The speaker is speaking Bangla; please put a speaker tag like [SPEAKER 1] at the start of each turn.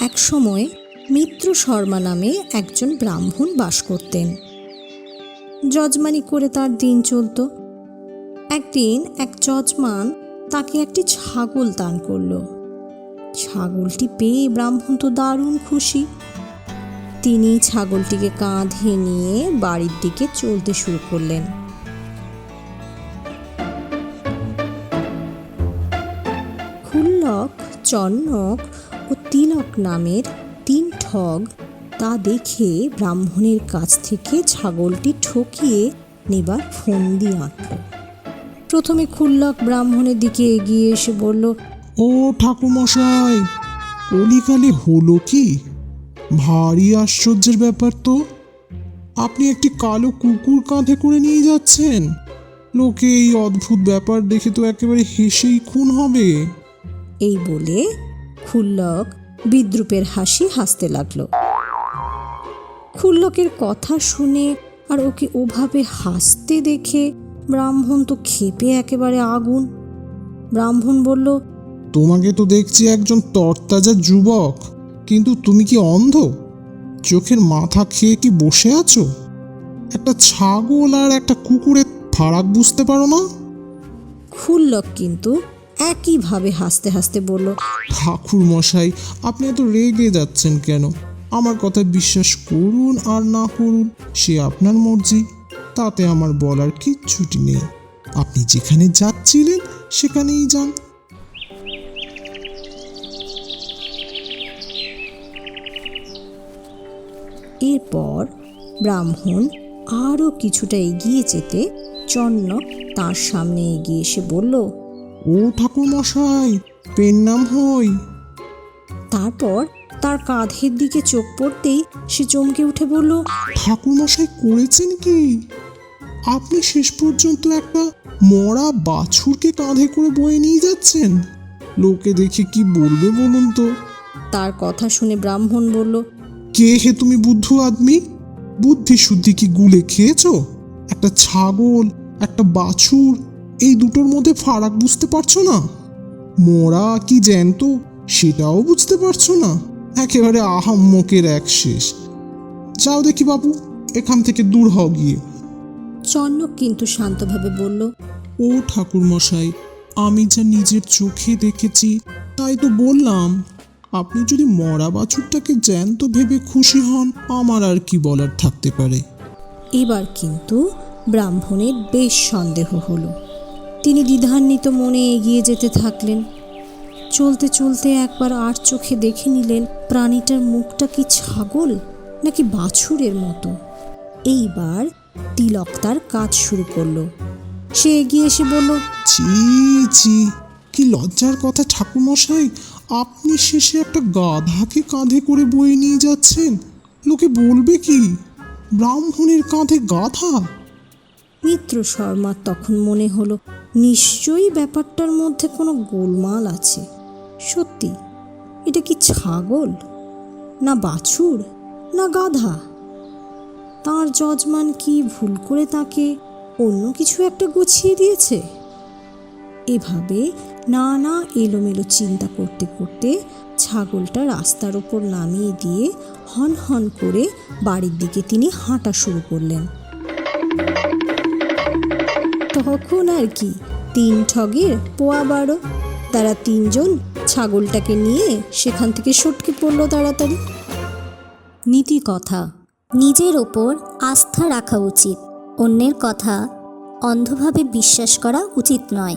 [SPEAKER 1] এক সময় মিত্র শর্মা নামে একজন ব্রাহ্মণ বাস করতেন। যজমানি করে তার দিন চলত। একদিন এক যজমান তাকে একটি ছাগল দান করল। ছাগলটি পেয়ে ব্রাহ্মণ তো দারুণ খুশি। তিনি ছাগলটিকে কাঁধে নিয়ে বাড়ির দিকে চলতে শুরু করলেন। খুল্লক চন্নক ও তিলক নামের তিন ঠগ তা দেখে ব্রাহ্মণের কাছ থেকে ছাগলটি ঠকিয়ে নেবার ফন্দি আঁটল প্রথমে খুল্লক ব্রাহ্মণের দিকে এগিয়ে এসে বলল,
[SPEAKER 2] ও ঠাকুমশাই কলিকালে হলো কি? ভারী আশ্চর্যের ব্যাপার তো। আপনি একটি কালো কুকুর কাঁধে করে নিয়ে যাচ্ছেন। লোকে এই অদ্ভুত ব্যাপার দেখে তো একেবারে হেসেই খুন হবে।
[SPEAKER 1] এই বলে খুল্লক বিদ্রুপের হাসি হাসতে লাগল। খুল্লকের কথা শুনে আর ওকে ওভাবে হাসতে দেখে ব্রাহ্মণ তো ক্ষেপে একেবারে আগুন। ব্রাহ্মণ বলল
[SPEAKER 2] তোমাকে তো দেখছি একজন তরতাজা যুবক কিন্তু তুমি কি অন্ধ? চোখের মাথা খেয়ে কি বসে আছো? একটা ছাগল আর একটা কুকুরের ফারাক বুঝতে পারো না?
[SPEAKER 1] খুল্লক কিন্তু একইভাবে হাসতে হাসতে বলল
[SPEAKER 2] ঠাকুর মশাই আপনি এত রেগে যাচ্ছেন কেন? আমার কথা বিশ্বাস করুন আর না করুন সে আপনার মর্জি। তাতে আমার বলার কিচ্ছুটি নেই। আপনি যেখানে যাচ্ছিলেন সেখানেই যান।
[SPEAKER 1] এরপর ব্রাহ্মণ আরও কিছুটা এগিয়ে যেতে চন্নক তার সামনে এগিয়ে এসে বলল
[SPEAKER 2] ও ঠাকুর মশাই পেন নাম হই।
[SPEAKER 1] তারপর তার কাঁধের দিকে চোখ পড়তেই সে চমকে উঠে বলল
[SPEAKER 2] ঠাকুর মশাই করেছেন কি? আপনি শেষ পর্যন্ত একটা মরা বাছুরকে কাঁধে করে বয়ে নিয়ে যাচ্ছেন? লোকে দেখে কি বলবে বলুন তো?
[SPEAKER 1] তার কথা শুনে ব্রাহ্মণ বলল
[SPEAKER 2] কে হে তুমি বুদ্ধ আদমি? বুদ্ধি শুদ্ধি কি গুলে খেয়েছো? একটা ছাগল একটা বাছুর এই দুটোর মধ্যে ফারাক বুঝতে পারছ না? মোরা কি জ্যান্ত সেটাও বুঝতে পারছ না। একেবারে আহাম্মকের এক শেষ। যাও দেখি বাবু এখান থেকে দূর হও গিয়ে।
[SPEAKER 1] চন্নক কিন্তু শান্তভাবে বলল
[SPEAKER 2] ও ঠাকুর মশাই আমি যা নিজের চোখে দেখেছি তাই তো বললাম। আপনি যদি মরা বাছুরটাকে জ্যান্ত ভেবে খুশি হন আমার আর কি বলার থাকতে পারে?
[SPEAKER 1] এবার কিন্তু ব্রাহ্মণের বেশ সন্দেহ হলো। তিনি দ্বিধান্বিত মনে এগিয়ে যেতে থাকলেন। চলতে চলতে একবার আর চোখে দেখে নিলেন প্রাণীটার মুখটা কি ছাগল নাকি বাছুরের মতো। এইবার তিলক তার কাজ শুরু করল। সে এগিয়ে এসে বলল
[SPEAKER 2] ছি ছি কি লজ্জার কথা ঠাকুরমশাই আপনি শেষে একটা গাধাকে কাঁধে করে বয়ে নিয়ে যাচ্ছেন লোকে বলবে কি ব্রাহ্মণের কাঁধে গাধা?
[SPEAKER 1] মিত্র শর্মার তখন মনে হলো নিশ্চয়ই ব্যাপারটার মধ্যে কোনো গোলমাল আছে। সত্যি, এটা কি ছাগল? না বাছুর? না গাধা? তার যজমান কি ভুল করে তাকে অন্য কিছু একটা গুছিয়ে দিয়েছে? এভাবে নানা এলোমেলো চিন্তা করতে করতে ছাগলটা রাস্তার ওপর নামিয়ে দিয়ে হন হন করে বাড়ির দিকে তিনি হাঁটা শুরু করলেন। তখন আর কি? তিন ঠগের পোয়া বারো। তারা তিনজন ছাগলটাকে নিয়ে সেখান থেকে সটকে পড়ল তাড়াতাড়ি। নীতি কথা,
[SPEAKER 3] নিজের ওপর আস্থা রাখা উচিত। অন্যের কথা অন্ধভাবে বিশ্বাস করা উচিত নয়।